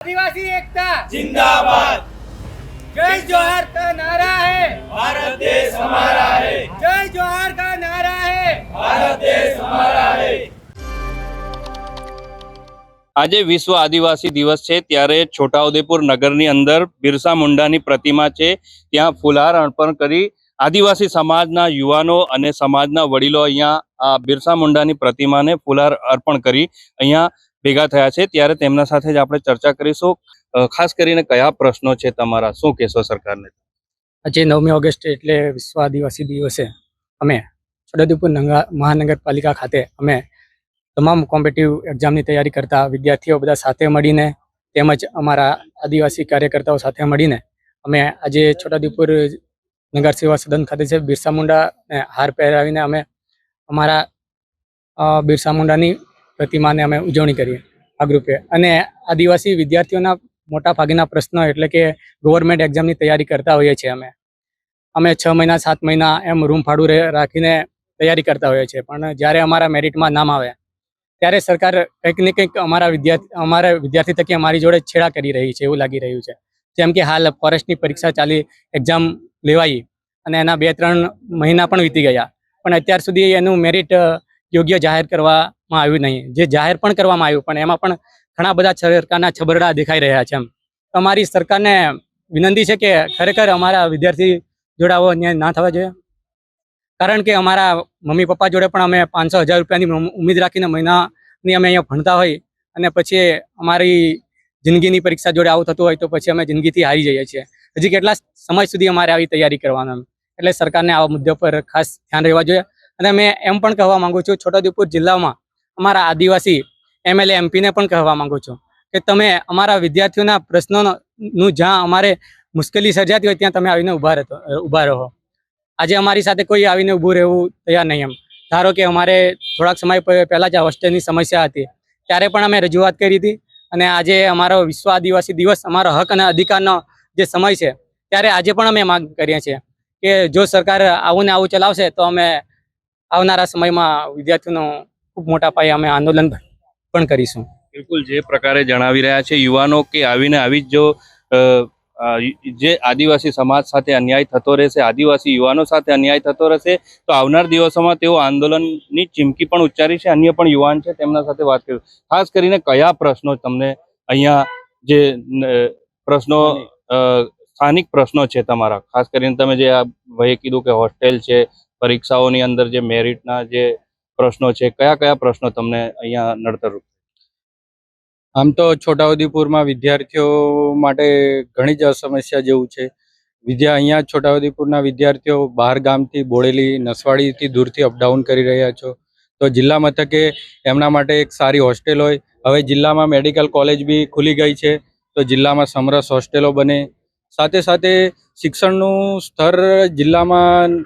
आदिवासी एकता जिंदाबाद जय जोहार का नारा है भारत देश हमारा है जय जोहार का नारा है भारत देश हमारा है આજે વિશ્વ આદિવાસી દિવસ છે ત્યારે છોટાઉદેપુર નગરની અંદર બિરસા મુંડાની પ્રતિમા છે ત્યાં ફુલહાર અર્પણ કરી આદિવાસી સમાજના યુવાનો અને સમાજના વડીલો અહીંયા આ બિરસા મુંડાની પ્રતિમાને ફુલહાર અર્પણ કરી અહીંયા ભેગા થયા છે, ત્યારે તેમના સાથે જ આપણે ચર્ચા કરીશું. ખાસ કરીને કયા પ્રશ્નો છે તમારા? શું કહેશો સરકારને? આજે નવમી ઓગસ્ટ એટલે વિશ્વ આદિવાસી દિવસે અમે છોટાઉદેપુર નંગા, મહાનગરપાલિકા ખાતે અમે તમામ કોમ્પિટિવ એક્ઝામની તૈયારી કરતા વિદ્યાર્થીઓ બધા સાથે મળીને તેમજ અમારા આદિવાસી કાર્યકર્તાઓ સાથે મળીને અમે આજે છોટાઉદેપુર નગર સેવા સદન ખાતે છે, બિરસા મુંડાને હાર પહેરાવીને અમે અમારા બિરસા મુંડાની પ્રતિમાને અમે ઉજવણી કરીએ ભાગરૂપે અને આદિવાસી વિદ્યાર્થીઓના મોટા ભાગેના પ્રશ્નો એટલે કે ગવર્મેન્ટ એક્ઝામની તૈયારી કરતા હોઈએ છીએ અમે. અમે છ મહિના, સાત મહિના એમ રૂમ ભાડું રાખીને તૈયારી કરતા હોઈએ છીએ. પણ જ્યારે અમારા મેરિટમાં નામ આવે, ત્યારે સરકાર કંઈક ને કંઈક અમારા વિદ્યાર્થી અમારા વિદ્યાર્થી તકે અમારી જોડે છેડા કરી રહી છે એવું લાગી રહ્યું છે. જેમ કે હાલ ફોરેસ્ટની પરીક્ષા ચાલી, એક્ઝામ લેવાઈ અને એના બે, ત્રણ મહિના પણ વીતી ગયા. પણ અત્યાર સુધી એનું મેરિટ યોગ્ય જાહેર કરવામાં આવ્યું નહીં. જે જાહેર પણ કરવામાં આવ્યું, પણ એમાં પણ ઘણા બધા સરકારના છબરડા દેખાઈ રહ્યા છે એમ. અમારી સરકારને વિનંતી છે કે ખરેખર અમારા વિદ્યાર્થી જોડાવો, અન્યાય ના થવા જોઈએ. કારણ કે અમારા મમ્મી પપ્પા જોડે પણ અમે પાંચસો હજાર રૂપિયાની ઉમેદ રાખીને મહિનાની અમે અહીંયા ભણતા હોય અને પછી અમારી જિંદગીની પરીક્ષા જોડે આવું થતું હોય તો પછી અમે જિંદગીથી હારી જઈએ છીએ. હજી કેટલા સમય સુધી અમારે આવી તૈયારી કરવાનું એટલે સરકારને આવા મુદ્દા પર ખાસ ધ્યાન રહેવા જોઈએ. અને મેં એમ પણ કહેવા માંગુ છું, છોટાઉદેપુર જિલ્લામાં અમારા આદિવાસી એમએલએ, એમપીને પણ કહેવા માંગુ છું કે તમે અમારા વિદ્યાર્થીઓના પ્રશ્નોનું જ્યાં અમારે મુશ્કેલી સર્જાતી હોય ત્યાં તમે આવીને ઊભા રહેતો, ઊભા રહો. આજે અમારી સાથે કોઈ આવીને ઊભું રહેવું તૈયાર નહીં એમ. ધારો કે અમારે થોડાક સમય પહેલાં જ આ હોસ્ટેલની સમસ્યા હતી, ત્યારે પણ અમે રજૂઆત કરી હતી અને આજે અમારો વિશ્વ આદિવાસી દિવસ, અમારો હક અને અધિકારનો જે સમય છે, ત્યારે આજે પણ અમે માંગ કરીએ છીએ કે જો સરકાર આવું ને આવું ચલાવશે તો અમે આવનારા સમયમાં વિદ્યાર્થીઓનો ખૂબ મોટા પાયે અમે આંદોલન પણ કરીશું. બિલકુલ જે પ્રકારે જણાવી રહ્યા છે યુવાનો કે આવીને આવી જ જો જે આદિવાસી સમાજ સાથે અન્યાય થતો રહેશે, આદિવાસી યુવાનો સાથે અન્યાય થતો રહેશે, તો આવનાર દિવસોમાં તેઓ આંદોલનની ચીમકી પણ ઉચ્ચારી છે. અન્ય પણ યુવાન છે, તેમના સાથે વાત કરી. ખાસ કરીને કયા પ્રશ્નો તમને અહીંયા જે પ્રશ્નો સ્થાનિક પ્રશ્નો છે તમારા? ખાસ કરીને તમે જે આ ભાઈએ કીધું કે હોસ્ટેલ છે પરીક્ષાઓની અંદર જે મેરિટના જે પ્રશ્નો છે, કયા કયા પ્રશ્નો તમને અહીંયા નડતરરૂપ આમ તો છોટાઉદેપુરમાં વિદ્યાર્થીઓ માટે ઘણી જ સમસ્યા જેવું છે. વિદ્યા અહીંયા છોટાઉદેપુરના વિદ્યાર્થીઓ બહાર ગામથી બોડેલી નસવાડીથી દૂરથી અપડાઉન કરી રહ્યા છો. તો જિલ્લા મથકે એમના માટે એક સારી હોસ્ટેલ હોય. હવે જિલ્લામાં મેડિકલ કોલેજ બી ખુલી ગઈ છે. તો જિલ્લામાં સમરસ હોસ્ટેલો બને. સાથે સાથે શિક્ષણનું સ્તર જિલ્લામાં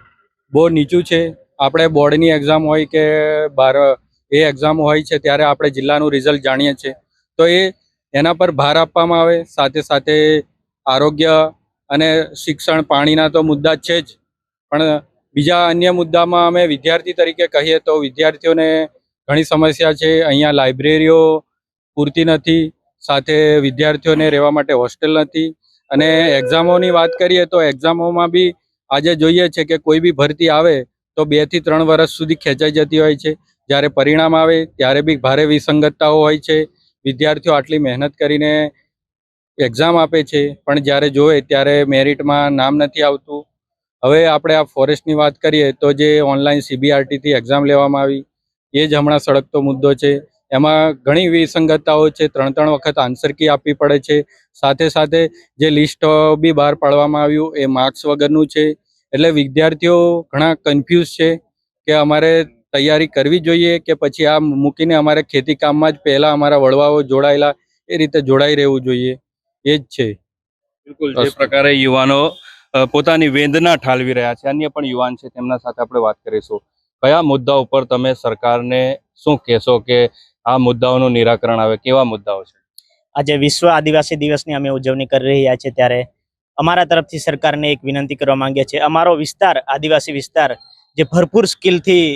બહુ નીચું છે. આપણે બોર્ડની એક્ઝામ હોય કે બાર, એ એક્ઝામ હોય છે ત્યારે આપણે જિલ્લાનું રિઝલ્ટ જાણીએ છીએ. તો એ એના પર ભાર આપવામાં આવે, સાથે સાથે આરોગ્ય અને શિક્ષણ પાણીના તો મુદ્દા છે જ. પણ બીજા અન્ય મુદ્દામાં અમે વિદ્યાર્થી તરીકે કહીએ તો વિદ્યાર્થીઓને ઘણી સમસ્યા છે. અહીંયા લાઇબ્રેરીઓ પૂરતી નથી, સાથે વિદ્યાર્થીઓને રહેવા માટે હોસ્ટેલ નથી. અને એક્ઝામોની વાત કરીએ તો એક્ઝામોમાં બી આજે જોઈએ છે કે કોઈ બી ભરતી આવે તો બેથી ત્રણ વર્ષ સુધી ખેંચાઈ જતી હોય છે. જ્યારે પરિણામ આવે ત્યારે બી ભારે વિસંગતતાઓ હોય છે. વિદ્યાર્થીઓ આટલી મહેનત કરીને એક્ઝામ આપે છે. પણ જ્યારે જોવે ત્યારે મેરિટમાં નામ નથી આવતું. હવે આપણે આ ફોરેસ્ટની વાત કરીએ તો જે ઓનલાઈન સીબીઆરટીથી એક્ઝામ લેવામાં આવી, એ જ હમણાં સળગતો મુદ્દો છે. એમાં ઘણી વિસંગતતાઓ છે. ત્રણ ત્રણ વખત આન્સર કી આપવી પડે છે. સાથે સાથે જે લિસ્ટ બી બહાર પાડવામાં આવ્યું, એ માર્ક્સ વગરનું છે. એટલે વિદ્યાર્થીઓ ઘણા કન્ફ્યુઝ છે કે અમારે તૈયારી કરવી જોઈએ કે પછી આ મૂકીને અમારે ખેતી કામમાં જ પહેલા અમારા વડવાઓ જોડાયેલા એ રીતે જોડાઈ રહેવું જોઈએ. એ જ છે. બિલકુલ જે પ્રકારે યુવાનો પોતાની વેદના ઠાલવી રહ્યા છે. અન્ય પણ યુવાન છે તેમના સાથે આપણે વાત કરીશું. કયા મુદ્દા ઉપર તમે સરકારને શું કહેશો કે આ મુદ્દાઓનું નિરાકરણ આવે? કેવા મુદ્દાઓ છે? આજે વિશ્વ આદિવાસી દિવસની અમે ઉજવણી કરી રહ્યા છીએ ત્યારે અમારા તરફથી સરકારને એક વિનંતી કરવા માંગીએ છીએ. અમારો વિસ્તાર, આદિવાસી વિસ્તાર, જે ભરપૂર સ્કિલથી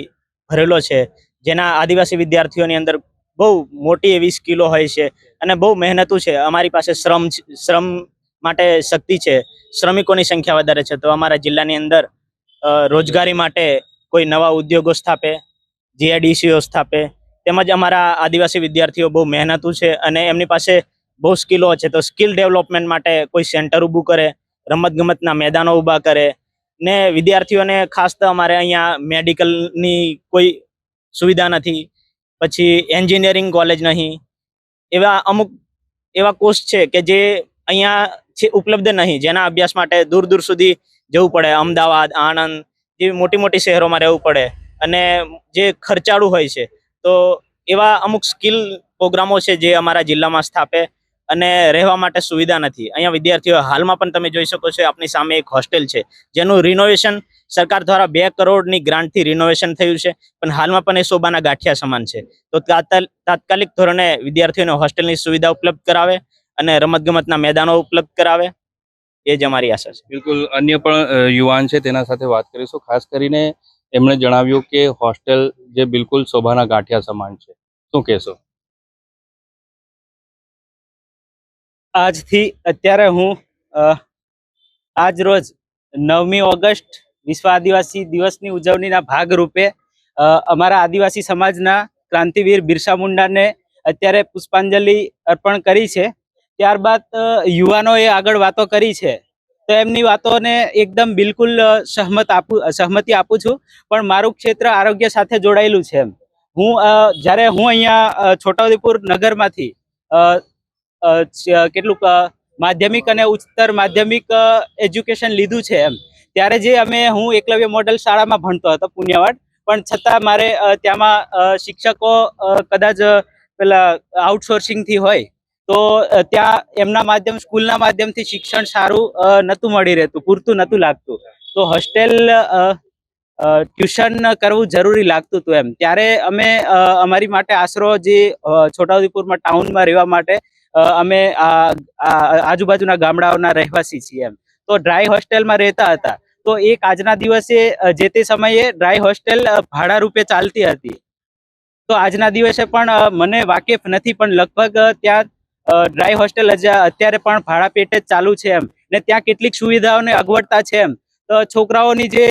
ભરેલો છે, જેના આદિવાસી વિદ્યાર્થીઓની અંદર બહુ મોટી એવી સ્કિલો હોય છે અને બહુ મહેનતું છે. અમારી પાસે શ્રમ શ્રમ માટે શક્તિ છે. શ્રમિકોની સંખ્યા વધારે છે. તો અમારા જિલ્લાની અંદર રોજગારી માટે કોઈ નવા ઉદ્યોગો સ્થાપે, જીઆઈડીસીઓ સ્થાપે, તેમજ અમારા આદિવાસી વિદ્યાર્થીઓ બહુ મહેનતુ છે અને એમની પાસે બહુ સ્કિલો છે. તો સ્કિલ ડેવલપમેન્ટ માટે કોઈ સેન્ટર ઊભું કરે, રમતગમતના મેદાનો ઊભા કરે ને વિદ્યાર્થીઓને ખાસ તો અમારે અહીંયા મેડિકલની કોઈ સુવિધા નથી. પછી એન્જિનિયરિંગ કોલેજ નહીં. એવા અમુક એવા કોર્સ છે કે જે અહીંયા છે ઉપલબ્ધ નહીં. જેના અભ્યાસ માટે દૂર દૂર સુધી જવું પડે. અમદાવાદ, આણંદ જેવી મોટી મોટી શહેરોમાં રહેવું પડે અને જે ખર્ચાળું હોય છે. તો એવા અમુક સ્કિલ પ્રોગ્રામો છે જે અમારા જિલ્લામાં સ્થાપે અને રહેવા માટે સુવિધા નથી. અહીંયા વિદ્યાર્થીઓ હાલમાં પણ તમે જોઈ શકો છો, આપની સામે એક હોસ્ટેલ છે, જેનું રિનોવેશન સરકાર દ્વારા બે કરોડની ગ્રાન્ટથી રિનોવેશન થયું છે, પણ હાલમાં પણ એ શોભાના ગાંઠિયા સમાન છે. તો તાત્કાલિક ધોરણે વિદ્યાર્થીઓને હોસ્ટેલની સુવિધા ઉપલબ્ધ કરાવે અને રમતગમતના મેદાનો ઉપલબ્ધ કરાવે, એ જ અમારી આશા છે. બિલકુલ, અન્ય પણ યુવાન છે તેના સાથે વાત કરીશું. ખાસ કરીને એમણે જણાવ્યું કે હોસ્ટેલ જે બિલકુલ શોભાના ગાંઠિયા સમાન છે. શું કહેશો? આજથી અત્યારે હું આજ રોજ નવમી ઓગસ્ટ વિશ્વ આદિવાસી દિવસની ઉજવણીના ભાગરૂપે અમારા આદિવાસી સમાજના ક્રાંતિવીર બિરસા મુંડાને અત્યારે પુષ્પાંજલિ અર્પણ કરી છે. ત્યારબાદ યુવાનોએ આગળ વાતો કરી છે. તો એમની વાતોને એકદમ બિલકુલ સહમત આપું સહમતિ આપું છું. પણ મારું ક્ષેત્ર આરોગ્ય સાથે જોડાયેલું છે એમ. હું જ્યારે હું અહીંયા છોટાઉદેપુર નગરમાંથી કેટલુંક માધ્યમિક અને ઉચ્ચતર માધ્યમિક એજ્યુકેશન લીધું છે એમ. ત્યારે જે અમે, હું એકલવ્ય મોડલ શાળામાં ભણતો હતો, પુણ્યવાડ. પણ છતાં મારે ત્યાંમાં શિક્ષકો કદાચ પેલા આઉટસોર્સિંગથી હોય, તો ત્યાં એમના માધ્યમ, સ્કૂલના માધ્યમથી શિક્ષણ સારું નહોતું મળી રહેતું, પૂરતું નહોતું લાગતું. તો હોસ્ટેલ ટ્યુશન કરવું જરૂરી લાગતું હતું એમ. ત્યારે અમે અમારી માટે આશરો જે છોટાઉદેપુરમાં ટાઉનમાં રહેવા માટે અમે આજુબાજુના ગામડાઓના રહેવાસી છીએ એમ. તો ડ્રાય હોસ્ટેલમાં રહેતા હતા. તો એક આજના દિવસે જે તે સમયે ડ્રાય હોસ્ટેલ ભાડા રૂપે ચાલતી હતી. તો આજના દિવસે પણ મને વાકેફ નથી, પણ લગભગ ત્યાં ડ્રાય હોસ્ટેલ અત્યારે પણ ભાડા પેટે જ ચાલુ છે એમ. ને ત્યાં કેટલીક સુવિધાઓને અગવડતા છે એમ. તો છોકરાઓની જે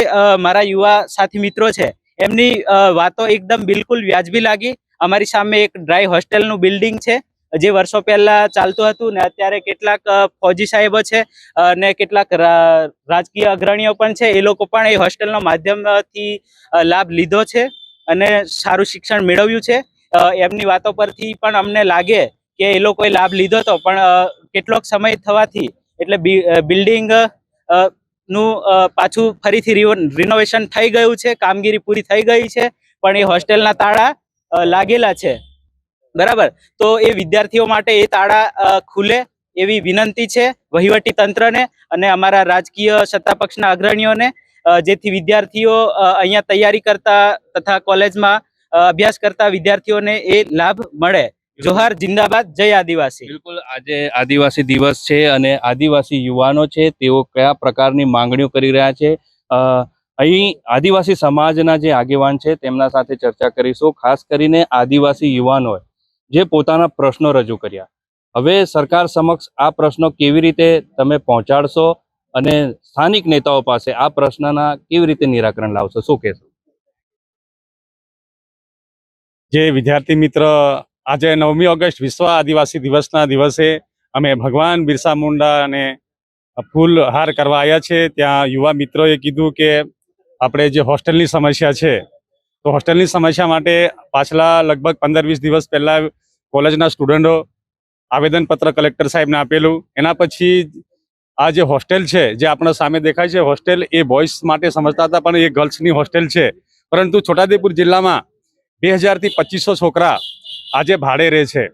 મારા યુવા સાથી મિત્રો છે, એમની વાતો એકદમ બિલકુલ વ્યાજબી લાગી. અમારી સામે એક ડ્રાય હોસ્ટેલનું બિલ્ડિંગ છે. જે વર્ષો પહેલા ચાલતું હતું ને અત્યારે કેટલાક ફોજી સાહેબો છે અને કેટલાક રાજકીય અગ્રણીઓ પણ છે, એ લોકો પણ એ હોસ્ટેલના માધ્યમથી લાભ લીધો છે અને સારું શિક્ષણ મેળવ્યું છે. એમની વાતો પરથી પણ અમને લાગે કે એ લોકોએ લાભ લીધો હતો પણ કેટલોક સમય થવાથી એટલે બિલ્ડિંગનું પાછું ફરીથી રિનોવેશન થઈ ગયું છે, કામગીરી પૂરી થઈ ગઈ છે, પણ એ હોસ્ટેલના તાળા લાગેલા છે. બરાબર? તો એ વિદ્યાર્થીઓ માટે એ તાળા ખુલે એવી વિનંતી છે વહીવટી તંત્રને અને અમારા રાજકીય સત્તા પક્ષના અગ્રણીઓને જેથી વિદ્યાર્થીઓ અહીંયા તૈયારી કરતા તથા કોલેજમાં અભ્યાસ કરતા વિદ્યાર્થીઓને એ લાભ મળે. જોહાર જિંદાબાદ જય આદિવાસી. બિલકુલ. આજે આદિવાસી દિવસ છે અને આદિવાસી યુવાનો છે તેઓ કયા પ્રકારની માંગણીઓ કરી રહ્યા છે? અહીં આદિવાસી સમાજના જે આગેવાન છે તેમના સાથે ચર્ચા કરીશું. ખાસ કરીને આદિવાસી યુવાનોએ. જે પોતાના પ્રશ્નો રજૂ કર્યા. હવે સરકાર સમક્ષ આ પ્રશ્નો કેવી રીતે તમે પહોંચાડશો અને સ્થાનિક નેતાઓ પાસે આ પ્રશ્નના કેવી રીતે નિરાકરણ લાવશો? શું કહેશો? જે વિદ્યાર્થી મિત્ર, આજે નવમી ઓગસ્ટ વિશ્વ આદિવાસી દિવસના દિવસે અમે ભગવાન બિરસા મુંડા અને ફૂલ હાર કરવા આવ્યા છે. ત્યાં યુવા મિત્રોએ કીધું કે આપણે જે હોસ્ટેલની સમસ્યા છે, તો હોસ્ટેલની સમસ્યા માટે પાછલા લગભગ પંદર વીસ દિવસ પહેલા કોલેજના સ્ટુડન્ટો આવેદનપત્ર કલેક્ટર સાહેબને આપેલું. એના પછી આ જે હોસ્ટેલ છે, જે આપણા સામે દેખાય છે, હોસ્ટેલ એ બોયઝ માટે સમજતા હતા, પણ એ ગર્લ્સની હોસ્ટેલ છે. પરંતુ છોટાઉદેપુર જિલ્લામાં બે હજારથી પચીસો છોકરા આજે ભાડે રહે છે.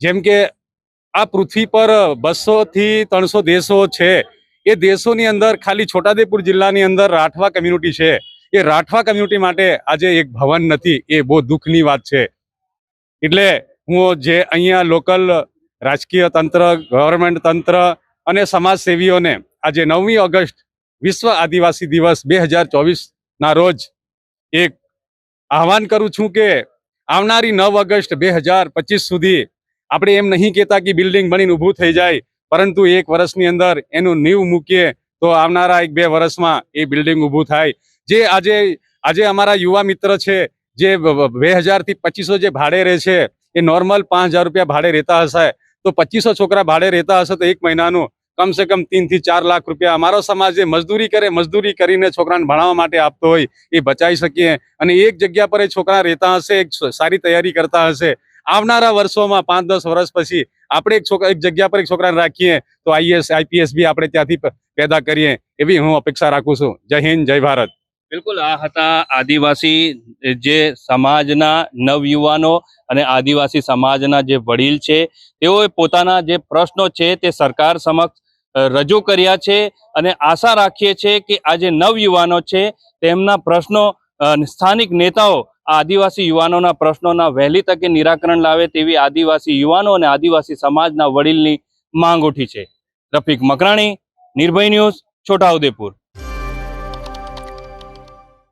જેમ કે આ પૃથ્વી પર બસોથી ત્રણસો દેશો છે. એ દેશોની અંદર ખાલી છોટાઉદેપુર જિલ્લાની અંદર રાઠવા કમ્યુનિટી છે. એ રાઠવા કમ્યુનિટી માટે આજે એક ભવન નથી, એ બહુ દુઃખની વાત છે. એટલે હું જે અહીંયા લોકલ રાજકીય તંત્ર ગવર્મેન્ટ તંત્ર અને સમાજસેવીઓને આજે નવમી ઓગસ્ટ વિશ્વ આદિવાસી દિવસ બે હજાર ચોવીસના રોજ એક આહવાન કરું છું કે આવનારી નવ ઓગસ્ટ બે હજાર પચીસ સુધી આપણે એમ નહીં કહેતા કે બિલ્ડિંગ બનીને ઊભું થઈ જાય, પરંતુ એક વર્ષની અંદર એનું નીવ મૂકીએ તો આવનારા એક બે વર્ષમાં એ બિલ્ડિંગ ઊભું થાય. જે આજે આજે અમારા યુવા મિત્ર છે, જે બે હજારથી પચીસો જે ભાડે રહે છે એ નોર્મલ પાંચ રૂપિયા ભાડે રહેતા હશે, તો પચીસો છોકરા ભાડે રહેતા હશે તો એક મહિનાનું કમસે કમ ત્રણથી ચાર લાખ રૂપિયા અમારો સમાજ જે મજદૂરી કરે, મજદૂરી કરીને છોકરાને ભણાવવા માટે આપતો હોય એ બચાવી શકીએ. અને એક જગ્યા પર એ છોકરા રહેતા હશે, એક સારી તૈયારી કરતા હશે. આવનારા વર્ષોમાં પાંચ દસ વર્ષ પછી આપણે એક છોકરા એક જગ્યા પર એક છોકરાને રાખીએ, તો આઈએસ, આઈપીએસ બી આપણે ત્યાંથી પેદા કરીએ. એવી હું અપેક્ષા રાખું છું. જય હિન્દ, જય ભારત. બિલકુલ, આ હતા આદિવાસી જે સમાજના નવયુવાનો અને આદિવાસી સમાજના જે વડીલ છે, તેઓએ પોતાના જે પ્રશ્નો છે તે સરકાર સમક્ષ રજૂ કર્યા છે અને આશા રાખીએ છીએ કે આ જે નવયુવાનો છે, તેમના પ્રશ્નો સ્થાનિક નેતાઓ આદિવાસી યુવાનોના પ્રશ્નોના વહેલી તકે નિરાકરણ લાવે તેવી આદિવાસી યુવાનો અને આદિવાસી સમાજના વડીલની માંગ ઉઠી છે. રફીક મકરાણી, નિર્ભય ન્યૂઝ છોટાઉદેપુર